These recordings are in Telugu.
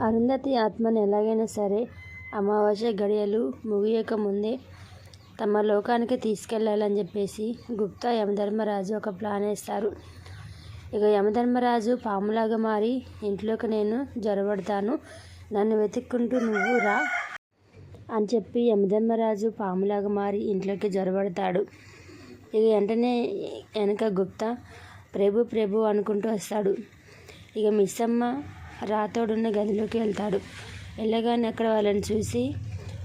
అరుంధతి ఆత్మను ఎలాగైనా సరే అమావాస్య గడియలు ముగియక ముందే తమ లోకానికి తీసుకెళ్ళాలని చెప్పేసి గుప్తా యమధర్మరాజు ఒక ప్లాన్ వేస్తారు. ఇక యమధర్మరాజు పాములాగా మారి ఇంట్లోకి నేను జొరబడతాను నన్ను వెతుక్కుంటూ నువ్వు రా అని చెప్పి యమధర్మరాజు పాములాగా మారి ఇంట్లోకి జొరబడతాడు ఇక వెంటనే వెనక గుప్తా ప్రభు ప్రభు అనుకుంటూ వస్తాడు. ఇక మిస్సమ్మ రాతోడున్న గదిలోకి వెళ్తాడు. వెళ్ళగానే అక్కడ వాళ్ళని చూసి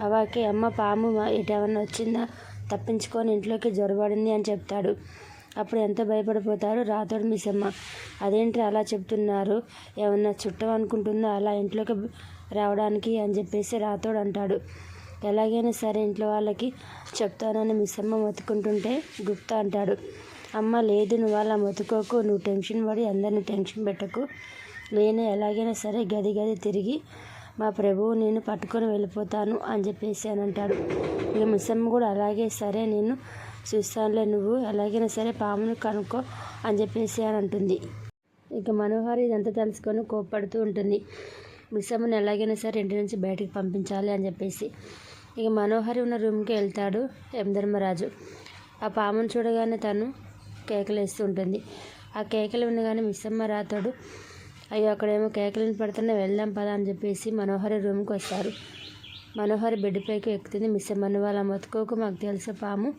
అవాకి అమ్మ పాము ఎటేమన్నా వచ్చిందా? తప్పించుకొని ఇంట్లోకి జొరబడింది అని చెప్తాడు. అప్పుడు ఎంత భయపడిపోతారు రాతోడు మిస్సమ్మ అదేంటి అలా చెప్తున్నారు? ఏమన్నా చుట్టం అనుకుంటుందో అలా ఇంట్లోకి రావడానికి? అని చెప్పేసి రాతోడు అంటాడు. ఎలాగైనా సరే ఇంట్లో వాళ్ళకి చెప్తానని మిస్సమ్మ మొత్తుకుంటుంటే గుప్తా అంటాడు. అమ్మ లేదు నువ్వు అలా మొత్తుకోకు. నువ్వు టెన్షన్ పడి అందరిని టెన్షన్ పెట్టకు. నేను ఎలాగైనా సరే గది గది తిరిగి మా ప్రభువు నేను పట్టుకొని వెళ్ళిపోతాను అని చెప్పేసి అని అంటాడు. ఇక మిస్సమ్మ కూడా అలాగే సరే నేను చూస్తానులే నువ్వు ఎలాగైనా సరే పామును కనుక్కో అని చెప్పేసి అని అంటుంది. ఇక మనోహర్ ఇదంతా తెలుసుకొని కోప్పడుతూ ఉంటుంది. మిస్సమ్మని ఎలాగైనా సరే ఇంటి నుంచి బయటికి పంపించాలి అని చెప్పేసి. ఇక మనోహరి ఉన్న రూమ్కి వెళ్తాడు యమధర్మరాజు ఆ పామును చూడగానే తను కేకలేస్తూ ఉంటుంది. ఆ కేకలు వినగానే మిస్సమ్మ రాతాడు అయ్యో అక్కడేమో కేకలను పడుతున్నా వెళ్దాం పదా అని చెప్పేసి మనోహరి రూమ్కి వస్తారు మనోహరి బెడ్ పైకి ఎక్కుతుంది. మిస్సమ్మ అమ్మను వాళ్ళ మతుకోకు మాకు తెలుసు పాము.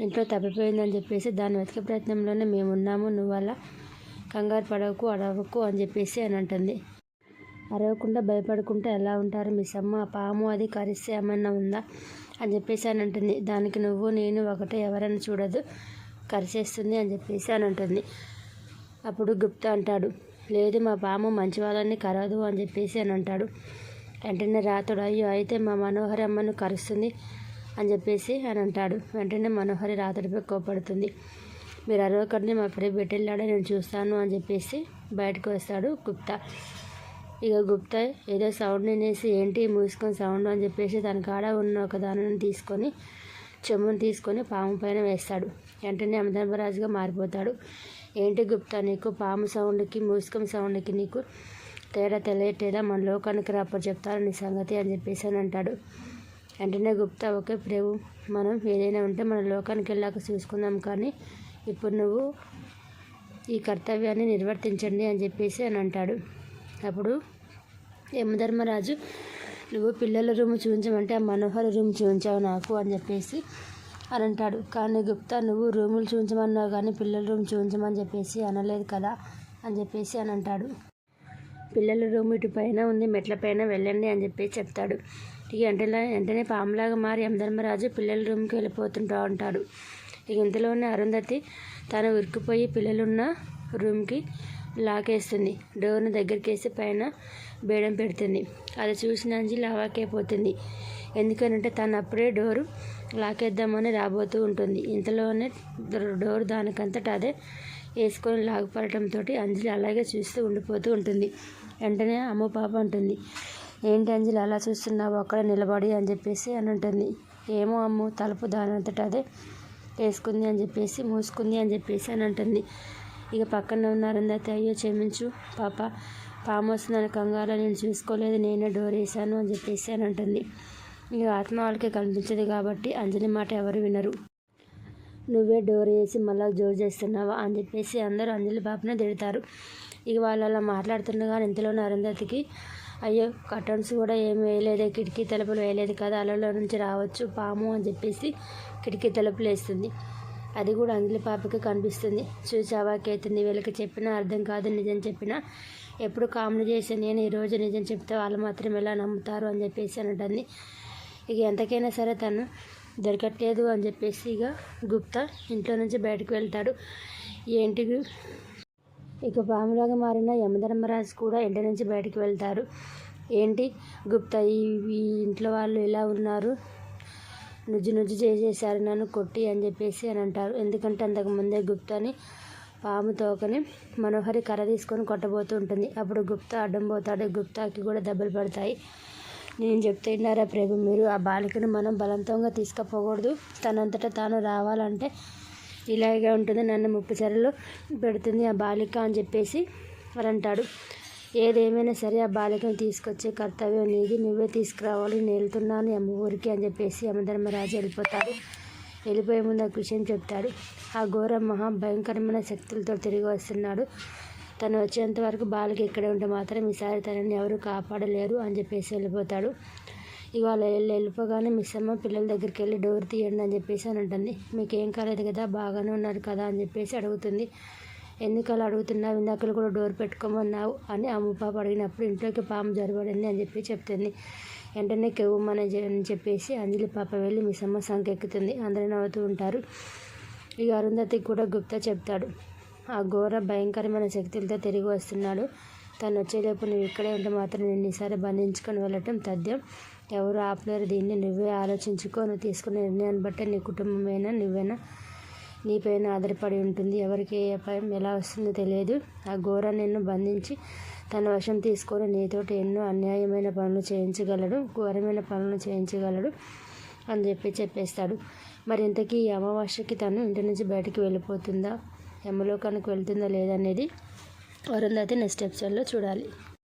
ఇంట్లో తప్పిపోయిందని చెప్పేసి దాన్ని వెతికే ప్రయత్నంలోనే మేము ఉన్నాము. నువ్వు అలా కంగారు పడవకు అడవకు అని చెప్పేసి అని అంటుంది. అరవకుండా భయపడకుండా ఎలా ఉంటారు మిస్ అమ్మ పాము అది కరిస్తే ఏమన్నా ఉందా అని చెప్పేసి అని అంటుంది. దానికి నువ్వు నేను ఒకటే ఎవరైనా చూడదు కరిచేస్తుంది అని చెప్పేసి అని అంటుంది. అప్పుడు గుప్తా అంటాడు. లేదు మా పాము మంచి వాళ్ళని కరవదు అని చెప్పేసి అని అంటాడు. వెంటనే రాతుడు అయ్యో అయితే మా మనోహరి అమ్మను కరుస్తుంది అని చెప్పేసి అని అంటాడు. వెంటనే మనోహరి రాతుడిపై కోపడుతుంది. మీరు అరవకండి మా ప్రే పెట్టెళ్ళాడో నేను చూస్తాను అని చెప్పేసి బయటకు వస్తాడు గుప్తా. ఇక గుప్తా ఏదో సౌండ్ వినేసి ఏంటి మూసుకొని సౌండ్ అని చెప్పేసి తన కాడ ఉన్న ఒక దానిని తీసుకొని చెమ్మును తీసుకొని పాము పైన వేస్తాడు. వెంటనే అమధర్మరాజుగా మారిపోతాడు. ఏంటి గుప్తా నీకు? పాము సౌండ్కి మూసుకం సౌండ్కి నీకు తేడా తెలియటేలా మన లోకానికి రాపో చెప్తాను నీ సంగతి అని చెప్పేసి అని అంటాడు. వెంటనే గుప్తా ఓకే ప్రేవు మనం ఏదైనా ఉంటే మన లోకానికి వెళ్ళాక చూసుకుందాం కానీ ఇప్పుడు నువ్వు ఈ కర్తవ్యాన్ని నిర్వర్తించండి అని చెప్పేసి అని అంటాడు. అప్పుడు యమధర్మరాజు నువ్వు పిల్లల రూమ్ చూపించమంటే ఆ మనోహర రూమ్ చూపించావు నాకు అని చెప్పేసి అని అంటాడు. కానీ గుప్తా నువ్వు రూములు చూపించమన్నావు కానీ పిల్లల రూమ్ చూపించమని చెప్పేసి అనలేదు కదా అని చెప్పేసి అని అంటాడు. పిల్లల రూమ్ ఇటు పైన ఉంది మెట్ల పైన వెళ్ళండి అని చెప్పేసి చెప్తాడు. ఇక వెంటనే వెంటనే పాములాగా మారి యమధర్మరాజు పిల్లల రూమ్కి వెళ్ళిపోతుంటా ఉంటాడు ఇక ఇంతలోనే అరుంధతి తను ఉరికిపోయి పిల్లలున్న రూమ్కి లాకేస్తుంది డోర్ని వేసి పైన బేడం పెడుతుంది. అది చూసిన అంజలి అవాకైపోతుంది ఎందుకనంటే తను అప్పుడే డోరు లాకేద్దామని రాబోతూ ఉంటుంది. ఇంతలోనే డోర్ దానికంతట అదే వేసుకొని లాగపడటంతో అంజలి అలాగే చూస్తూ ఉండిపోతూ ఉంటుంది. వెంటనే అమ్మ పాప అంటుంది. ఏంటి అంజలి అలా చూస్తున్నావు? అక్కడ నిలబడి అని చెప్పేసి అని ఉంటుంది. ఏమో అమ్ము తలుపు దానంతట అదే వేసుకుంది అని చెప్పేసి మూసుకుంది అని చెప్పేసి అని అంటుంది. ఇక పక్కన ఉన్న అరుంధతి అయ్యో క్షమించు పాప పాము వస్తుందని కంగారు నేను చూసుకోలేదు నేనే డోర్ వేసాను అని చెప్పేసి అని అంటుంది. ఇక ఆత్మ వాళ్ళకి కనిపించదు కాబట్టి అంజలి మాట ఎవరు వినరు. నువ్వే డోర్ వేసి మళ్ళీ జోరు చేస్తున్నావా అని చెప్పేసి అందరూ అంజలి పాపనే తిడతారు. ఇక వాళ్ళు అలా మాట్లాడుతుండగా ఇంతలో అరుంధతికి అయ్యో కర్టన్స్ కూడా ఏమి వేయలేదే కిటికీ తలుపులు వేయలేదు కదా అలలో నుంచి రావచ్చు పాము అని చెప్పేసి కిటికీ తలుపులు వేస్తుంది. అది కూడా అంజలి పాపకి కనిపిస్తుంది. చూసావా కేతుంది వీళ్ళకి చెప్పినా అర్థం కాదు నిజం చెప్పినా ఎప్పుడు కామెడీ చేసే నేను ఈరోజు నిజం చెప్తే వాళ్ళు మాత్రం ఎలా నమ్ముతారు అని చెప్పేసి అంటుంది ఇక ఎంతకైనా సరే తను దొరకట్లేదు అని చెప్పేసి ఇక గుప్తా ఇంట్లో నుంచి బయటకు వెళ్తాడు. ఏంటి ఇక పాములాగా మారిన యమధర్మరాజు కూడా ఇంటి నుంచి బయటకు వెళ్తారు. ఏంటి గుప్తా ఈ ఈ ఇంట్లో వాళ్ళు ఎలా ఉన్నారు. నుజ్జు నుజ్జు చేసేసారు నన్ను కొట్టి అని చెప్పేసి అని అంటారు. ఎందుకంటే అంతకు ముందే గుప్తాని పాము తోకని మనోహరి కర్ర తీసుకొని కొట్టబోతూ ఉంటుంది. అప్పుడు గుప్తా అడ్డం పోతాడు. గుప్తాకి కూడా దెబ్బలు పడతాయి. నేను చెప్తున్నారా ప్రభు మీరు? ఆ బాలికను మనం బలవంతంగా తీసుకుపోకూడదు. తనంతటా తాను రావాలంటే ఇలాగే ఉంటుంది. నన్ను ముప్పు చెరలో పెడుతుంది ఆ బాలిక అని చెప్పేసి వారు అంటాడు ఏదేమైనా సరే ఆ బాలికను తీసుకొచ్చే కర్తవ్యం నీది. నువ్వే తీసుకురావాలి. నేను వెళ్తున్నాను అమ్మ ఊరికి అని చెప్పేసి యమధర్మరాజు వెళ్ళిపోతాడు. వెళ్ళిపోయే ముందు ఒక విషయం చెప్తాడు ఆ ఘోర మహా భయంకరమైన శక్తులతో తిరిగి వస్తున్నాడు. తను వచ్చేంత వరకు బాలిక ఇక్కడే ఉంటే మాత్రం ఈసారి తనని ఎవరు కాపాడలేరు అని చెప్పేసి వెళ్ళిపోతాడు. ఇవాళ వెళ్ళి వెళ్ళిపోగానే మిస్ అమ్మ పిల్లల దగ్గరికి వెళ్ళి డోర్ తీయండి అని చెప్పేసి అని ఉంటుంది మీకు ఏం కాలేదు కదా బాగానే ఉన్నారు కదా అని చెప్పేసి అడుగుతుంది. ఎందుకు అలా అడుగుతున్నావు? ఇందాకలు కూడా డోర్ పెట్టుకోమన్నావు అని ఆ ముప్పాప అడిగినప్పుడు ఇంట్లోకి పాము జరబడింది అని చెప్పి చెప్తుంది. వెంటనే కెవ్వమని అని చెప్పేసి అంజలి పాప వెళ్ళి మీ అమ్మ సంకెక్కుతుంది అందరూ నవ్వుతూ ఉంటారు. ఇక అరుంధతికి కూడా గుప్తా చెప్తాడు. ఆ ఘోర భయంకరమైన శక్తులతో తిరిగి వస్తున్నాడు. తను వచ్చేలోపు నువ్వు ఇక్కడే ఉంటే మాత్రం నేను ఈసారి బంధించుకొని వెళ్ళటం తథ్యం. ఎవరు ఆపలేరు దీన్ని. నువ్వే ఆలోచించుకో. నువ్వు తీసుకునే నిర్ణయాన్ని బట్టే నీ కుటుంబమైనా? నువ్వేనా? నీపైన ఆధారపడి ఉంటుంది. ఎవరికి ఏ అపాయం ఎలా వస్తుందో తెలియదు. ఆ ఘోర నిన్ను బంధించి తన వశం తీసుకొని నీతోటి ఎన్నో అన్యాయమైన పనులు చేయించగలడు. ఘోరమైన పనులు చేయించగలడు అని చెప్పి చెప్పేస్తాడు. మరి ఇంతకీ ఈ అమావాస్యకి తను ఇంటి నుంచి బయటికి వెళ్ళిపోతుందా? యమలోకానికి వెళ్తుందా లేదనేది అరుంధతి నెక్స్ట్ ఎపిసోడ్లో చూడాలి.